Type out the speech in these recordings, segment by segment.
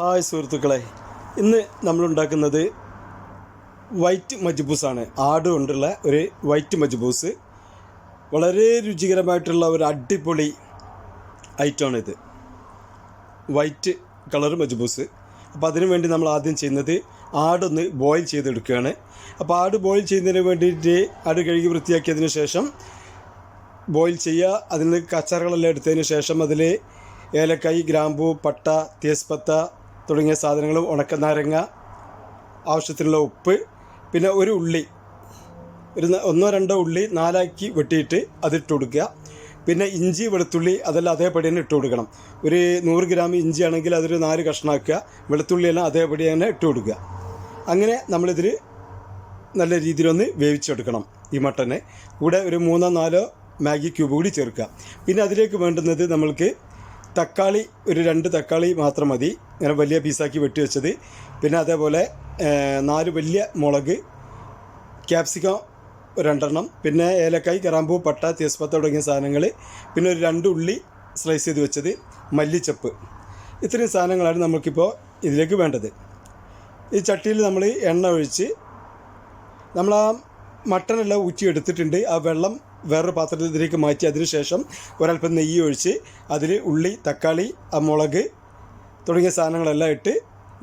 Hi സുഹൃത്തുക്കളെ. ഇന്ന് നമ്മൾ ഉണ്ടാക്കുന്നത് വൈറ്റ് മജ്ബൂസാണ്. ആട് കൊണ്ടുള്ള ഒരു വൈറ്റ് മജ്ബൂസ്. വളരെ രുചികരമായിട്ടുള്ള ഒരു അടിപൊളി ഐറ്റമാണിത്. വൈറ്റ് കളർ മജ്ബൂസ്. അപ്പോൾ അതിനു വേണ്ടി നമ്മൾ ആദ്യം ചെയ്യുന്നത് ആടൊന്ന് ബോയിൽ ചെയ്തെടുക്കുകയാണ്. അപ്പോൾ ആട് ബോയിൽ ചെയ്യുന്നതിന് വേണ്ടിയിട്ട് ആട് കഴുകി വൃത്തിയാക്കിയതിന് ശേഷം ബോയിൽ ചെയ്യുക. അതിൽ നിന്ന് കച്ചറകളെല്ലാം എടുത്തതിന് ശേഷം അതിൽ ഏലക്കായ് ഗ്രാമ്പൂ പട്ട തേസ്പത്ത തുടങ്ങിയ സാധനങ്ങളും ഉണക്കനാരങ്ങ ആവശ്യത്തിനുള്ള ഉപ്പ് പിന്നെ ഒരു ഉള്ളി. ഒരു ഒന്നോ രണ്ടോ ഉള്ളി നാലാക്കി വെട്ടിയിട്ട് അതിട്ട് കൊടുക്കുക. പിന്നെ ഇഞ്ചി വെളുത്തുള്ളി അതെല്ലാം അതേപടി തന്നെ ഇട്ട് കൊടുക്കണം. ഒരു നൂറ് ഗ്രാം ഇഞ്ചി ആണെങ്കിൽ അതൊരു നാല് കഷ്ണമാക്കുക. വെളുത്തുള്ളിയെല്ലാം അതേപടി തന്നെ ഇട്ട് കൊടുക്കുക. അങ്ങനെ നമ്മളിതിൽ നല്ല രീതിയിലൊന്ന് വേവിച്ചെടുക്കണം ഈ മട്ടനെ. കൂടെ ഒരു മൂന്നോ നാലോ മാഗി ക്യൂബ് കൂടി ചേർക്കുക. പിന്നെ അതിലേക്ക് വേണ്ടുന്നത് നമ്മൾക്ക് തക്കാളി ഒരു രണ്ട് തക്കാളി മാത്രം മതി. ഇങ്ങനെ വലിയ പീസാക്കി വെട്ടി വെച്ചത്. പിന്നെ അതേപോലെ നാല് വലിയ മുളക് ക്യാപ്സിക്കം രണ്ടെണ്ണം പിന്നെ ഏലക്കായ് കറാമ്പൂ പട്ട തേസ്പത്ത തുടങ്ങിയ സാധനങ്ങൾ പിന്നെ ഒരു രണ്ട് ഉള്ളി സ്ലൈസ് ചെയ്ത് വെച്ചത് മല്ലിച്ചപ്പ്. ഇത്രയും സാധനങ്ങളാണ് നമുക്കിപ്പോൾ ഇതിലേക്ക് വേണ്ടത്. ഈ ചട്ടിയിൽ നമ്മൾ എണ്ണ ഒഴിച്ച് നമ്മൾ ആ മട്ടനെല്ലാം ഊറ്റി എടുത്തിട്ടുണ്ട് ആ വെള്ളം വേറൊരു പാത്രത്തിലേക്ക് മാറ്റി അതിന് ശേഷം ഒരല്പം നെയ്യ് ഒഴിച്ച് അതിൽ ഉള്ളി തക്കാളി മുളക് തുടങ്ങിയ സാധനങ്ങളെല്ലാം ഇട്ട്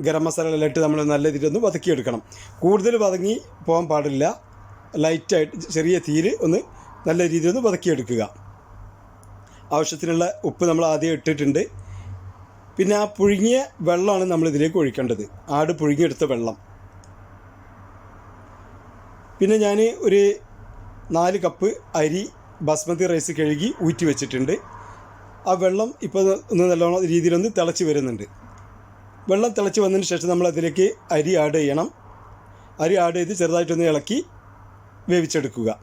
ഗരം മസാലകളെല്ലാം ഇട്ട് നമ്മൾ നല്ല രീതിയിലൊന്ന് വതക്കിയെടുക്കണം. കൂടുതൽ വതങ്ങി പോകാൻ പാടില്ല. ലൈറ്റായിട്ട് ചെറിയ തീര് ഒന്ന് നല്ല രീതിയിൽ ഒന്ന് വതക്കിയെടുക്കുക. ആവശ്യത്തിനുള്ള ഉപ്പ് നമ്മൾ ആദ്യം ഇട്ടിട്ടുണ്ട്. പിന്നെ ആ പുഴുങ്ങിയ വെള്ളമാണ് നമ്മൾ ഇതിലേക്ക് ഒഴിക്കേണ്ടത്. ആട് പുഴുങ്ങിയെടുത്ത വെള്ളം. പിന്നെ ഞാൻ ഒരു നാല് കപ്പ് അരി ബസ്മതി റൈസ് കഴുകി ഊറ്റി വെച്ചിട്ടുണ്ട്. ആ വെള്ളം ഇപ്പോൾ ഒന്ന് നല്ലോണം രീതിയിലൊന്ന് തിളച്ച് വരുന്നുണ്ട്. വെള്ളം തിളച്ച് വന്നതിന് ശേഷം നമ്മൾ അതിലേക്ക് അരി ആഡ് ചെയ്യണം. അരി ആഡ് ചെയ്ത് ചെറുതായിട്ടൊന്ന് ഇളക്കി വേവിച്ചെടുക്കുക.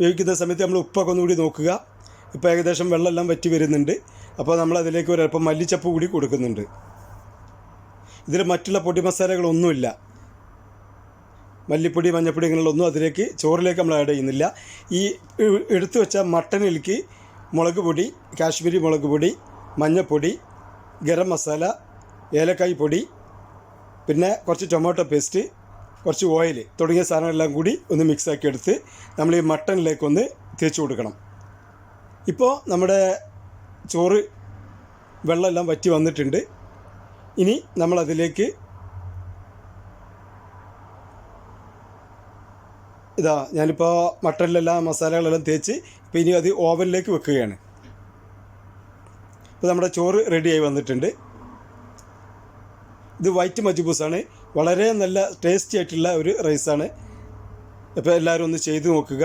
വേവിക്കുന്ന സമയത്ത് നമ്മൾ ഉപ്പൊക്കെ ഒന്നുകൂടി നോക്കുക. ഇപ്പോൾ ഏകദേശം വെള്ളമെല്ലാം വറ്റി വരുന്നുണ്ട്. അപ്പോൾ നമ്മൾ അതിലേക്ക് ഒരൽപ്പം മല്ലിച്ചപ്പ് കൂടി കൊടുക്കുന്നുണ്ട്. ഇതിൽ മറ്റുള്ള പൊടി മസാലകളൊന്നുമില്ല. മല്ലിപ്പൊടി മഞ്ഞപ്പൊടി ഇങ്ങനെയുള്ളൊന്നും അതിലേക്ക് ചോറിലേക്ക് നമ്മൾ ആഡ് ചെയ്യുന്നില്ല. ഈ എടുത്തു വെച്ച മട്ടനിലേക്ക് മുളക് പൊടി കാശ്മീരി മുളക് പൊടി മഞ്ഞപ്പൊടി ഗരം മസാല ഏലക്കായ് പൊടി പിന്നെ കുറച്ച് ടൊമാറ്റോ പേസ്റ്റ് കുറച്ച് ഓയിൽ തുടങ്ങിയ സാധനങ്ങളെല്ലാം കൂടി ഒന്ന് മിക്സാക്കി എടുത്ത് നമ്മൾ ഈ മട്ടനിലേക്കൊന്ന് തേച്ച് കൊടുക്കണം. ഇപ്പോൾ നമ്മുടെ ചോറ് വെള്ളമെല്ലാം വറ്റി വന്നിട്ടുണ്ട്. ഇനി നമ്മളതിലേക്ക് ഇതാ ഞാനിപ്പോൾ മട്ടനിലെല്ലാം മസാലകളെല്ലാം തേച്ച് ഇപ്പോൾ ഇനി അത് ഓവനിലേക്ക് വെക്കുകയാണ്. ഇപ്പോൾ നമ്മുടെ ചോറ് റെഡിയായി വന്നിട്ടുണ്ട്. ഇത് വൈറ്റ് മജ്ബൂസാണ് വളരെ നല്ല ടേസ്റ്റി ആയിട്ടുള്ള ഒരു റൈസാണ് ഇപ്പോൾ എല്ലാവരും ഒന്ന് ചെയ്ത് നോക്കുക.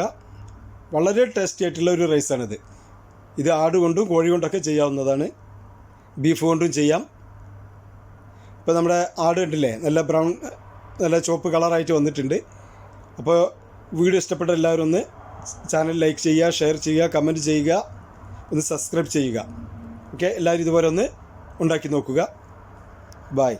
വളരെ ടേസ്റ്റി ആയിട്ടുള്ള ഒരു റൈസാണിത് ഇത് ആട് കൊണ്ടും കോഴി കൊണ്ടൊക്കെ ചെയ്യാവുന്നതാണ്. ബീഫ് കൊണ്ടും ചെയ്യാം. ഇപ്പോൾ നമ്മുടെ ആട് കണ്ടില്ലേ നല്ല ബ്രൗൺ നല്ല ചുവപ്പ് കളറായിട്ട് വന്നിട്ടുണ്ട്. അപ്പോൾ വീഡിയോ ഇഷ്ടപ്പെട്ട എല്ലാവരും ഒന്ന് ചാനൽ ലൈക്ക് ചെയ്യുക ഷെയർ ചെയ്യുക കമന്റ് ചെയ്യുക ഒന്ന് സബ്സ്ക്രൈബ് ചെയ്യുക. ഓക്കെ? എല്ലാവരും ഇതുപോലെ ഒന്ന് ഉണ്ടാക്കി നോക്കുക. ബായ്